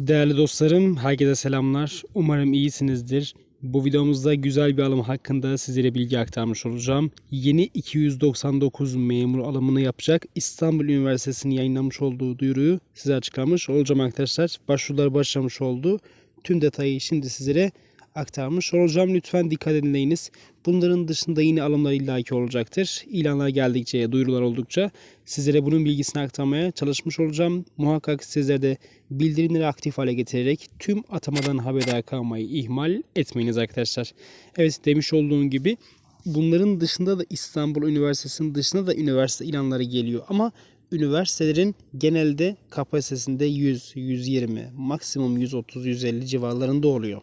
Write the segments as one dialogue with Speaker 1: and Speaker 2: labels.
Speaker 1: Değerli dostlarım, herkese selamlar. Umarım iyisinizdir. Bu videomuzda güzel bir alım hakkında sizlere bilgi aktarmış olacağım. Yeni 299 memur alımını yapacak İstanbul Üniversitesi'nin yayınlamış olduğu duyuruyu size açıklamış olacağım arkadaşlar. Başvurular başlamış oldu. Tüm detayı şimdi sizlere aktarmış olacağım. Lütfen dikkat edinleyiniz. Bunların dışında yine alımlar illaki olacaktır. İlanlar geldikçe, duyurular oldukça sizlere bunun bilgisini aktarmaya çalışmış olacağım. Muhakkak sizler de bildirimleri aktif hale getirerek tüm atamadan haberdar kalmayı ihmal etmeyiniz arkadaşlar. Evet demiş olduğum gibi bunların dışında da İstanbul Üniversitesi'nin dışında da üniversite ilanları geliyor ama üniversitelerin genelde kapasitesinde 100, 120, maksimum 130, 150 civarlarında oluyor.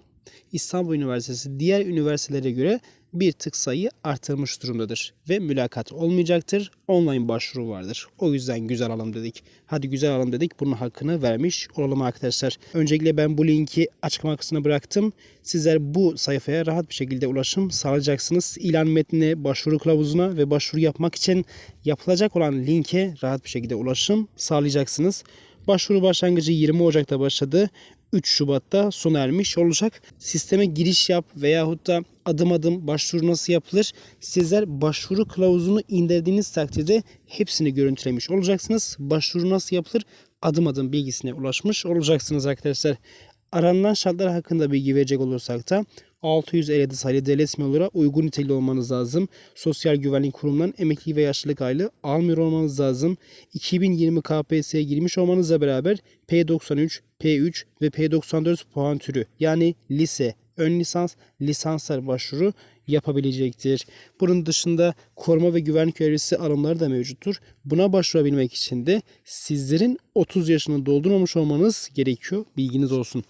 Speaker 1: İstanbul Üniversitesi diğer üniversitelere göre bir tık sayı artırmış durumdadır ve mülakat olmayacaktır. Online başvuru vardır. O yüzden güzel alım dedik. Hadi güzel alım dedik. Bunun hakkını vermiş olalım arkadaşlar. Öncelikle ben bu linki açıklama kısmına bıraktım. Sizler bu sayfaya rahat bir şekilde ulaşım sağlayacaksınız. İlan metnine, başvuru kılavuzuna ve başvuru yapmak için yapılacak olan linke rahat bir şekilde ulaşım sağlayacaksınız. Başvuru başlangıcı 20 Ocak'ta başladı. 3 Şubat'ta sona ermiş olacak. Sisteme giriş yap veyahut da adım adım başvuru nasıl yapılır? Sizler başvuru kılavuzunu indirdiğiniz takdirde hepsini görüntülemiş olacaksınız. Başvuru nasıl yapılır? Adım adım bilgisine ulaşmış olacaksınız arkadaşlar. Aranılan şartlar hakkında bilgi verecek olursak da 657 sayılı devlet memurlara uygun nitelikli olmanız lazım. Sosyal Güvenlik Kurumu'ndan emekli ve yaşlılık aylığı almıyor olmanız lazım. 2020 KPSS'ye girmiş olmanızla beraber P93, P3 ve P94 puan türü yani lise, ön lisans, lisanslar başvuru yapabilecektir. Bunun dışında koruma ve güvenlik görevlisi alımları da mevcuttur. Buna başvurabilmek için de sizlerin 30 yaşını doldurmamış olmanız gerekiyor. Bilginiz olsun.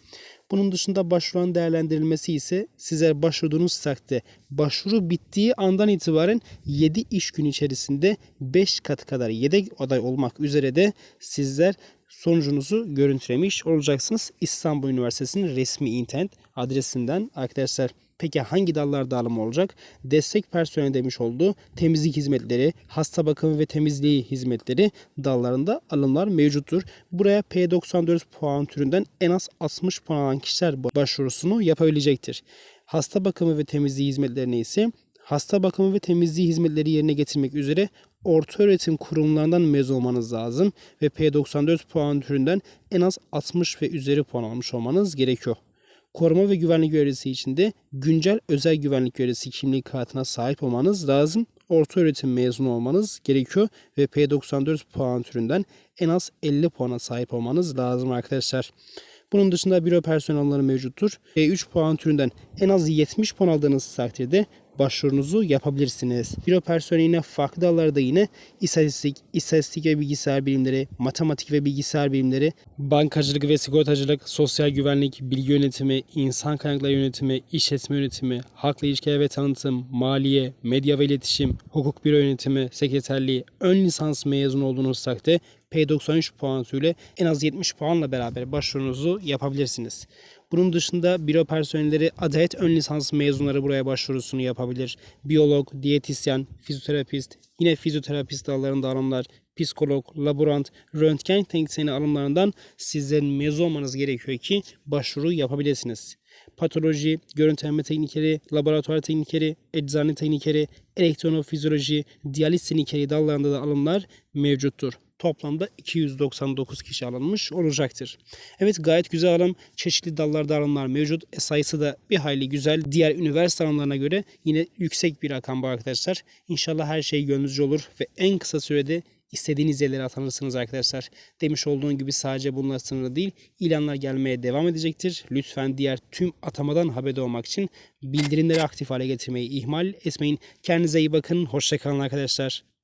Speaker 1: Bunun dışında başvuran değerlendirilmesi ise sizler başvurduğunuz takdirde başvuru bittiği andan itibaren 7 iş günü içerisinde 5 kat kadar yedek aday olmak üzere de sizler sonucunuzu görüntülemiş olacaksınız. İstanbul Üniversitesi'nin resmi internet adresinden arkadaşlar. Peki hangi dallarda alım olacak? Destek personeli demiş olduğu temizlik hizmetleri, hasta bakımı ve temizliği hizmetleri dallarında alımlar mevcuttur. Buraya P94 puan türünden en az 60 puan alan kişiler başvurusunu yapabilecektir. Hasta bakımı ve temizliği hizmetlerine ise hasta bakımı ve temizliği hizmetleri yerine getirmek üzere orta öğretim kurumlarından mezun olmanız lazım ve P94 puan türünden en az 60 ve üzeri puan almış olmanız gerekiyor. Koruma ve güvenlik görevlisi için de güncel özel güvenlik görevlisi kimlik kartına sahip olmanız lazım. Orta öğretim mezunu olmanız gerekiyor ve P94 puan türünden en az 50 puana sahip olmanız lazım arkadaşlar. Bunun dışında büro personelleri mevcuttur. E3 puan türünden en az 70 puan aldığınız takdirde başvurunuzu yapabilirsiniz. Büro personeline farklı dallarda yine istatistik, istatistik ve bilgisayar bilimleri, matematik ve bilgisayar bilimleri, bankacılık ve sigortacılık, sosyal güvenlik, bilgi yönetimi, insan kaynakları yönetimi, işletme yönetimi, halkla ilişkiler ve tanıtım, maliye, medya ve iletişim, hukuk büro yönetimi, sekreterliği, ön lisans mezunu olduğunuz takdirde P93 puan ile en az 70 puanla beraber başvurunuzu yapabilirsiniz. Bunun dışında büro personelleri adalet ön lisans mezunları buraya başvurusunu yapabilir. Biyolog, diyetisyen, fizyoterapist, yine fizyoterapist dallarında alımlar, psikolog, laborant, röntgen teknisyeni alımlarından sizlerin mezun olmanız gerekiyor ki başvuru yapabilirsiniz. Patoloji, görüntüleme teknikeri, laboratuvar teknikeri, eczane teknikeri, elektronofizyoloji, diyaliz teknikeri dallarında da alımlar mevcuttur toplamda 299 kişi alınmış olacaktır. Evet gayet güzel alım. Çeşitli dallarda alımlar mevcut. E, sayısı da bir hayli güzel. Diğer üniversite alımlarına göre yine yüksek bir rakam bu arkadaşlar. İnşallah her şey gönlünüzce olur ve en kısa sürede istediğiniz yerlere atanırsınız arkadaşlar. Demiş olduğum gibi sadece bunlar sınırlı değil. İlanlar gelmeye devam edecektir. Lütfen diğer tüm atamadan haberdar olmak için bildirimleri aktif hale getirmeyi ihmal etmeyin. Kendinize iyi bakın. Hoşçakalın arkadaşlar.